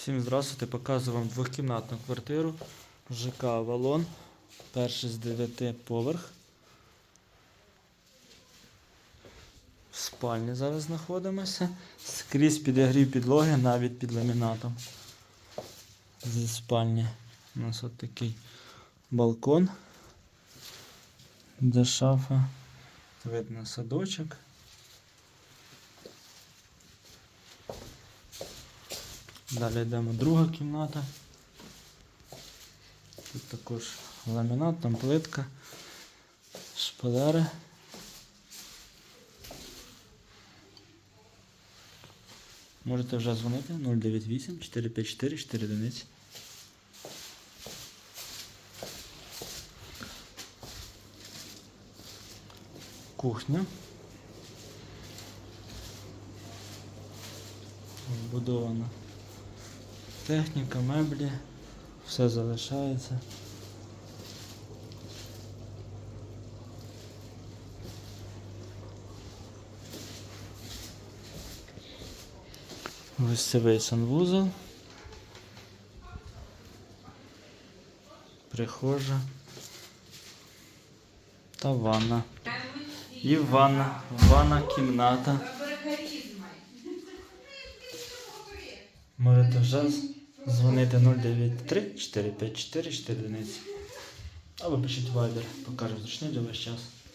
Всім здравствуйте, показую вам двохкімнатну квартиру ЖК Авалон. Перший з дев'яти поверх. В спальні зараз знаходимося. Скрізь підігрів підлоги навіть під ламінатом. Зі спальні у нас от такий балкон, де шафа. Видно садочок. Далі йдемо друга кімната. Тут також ламінат, там плитка, шпалери. Можете вже дзвонити 098 454 4 одиниці. Кухня. Вбудована техніка, меблі, все залишається. Гостєвий санвузол. Прихожа. Та ванна. І ванна. Ванна кімната. Можете вже дзвонити 093 454 4 одиниці. Або пишіть вайбер, покажу зручний для вас час.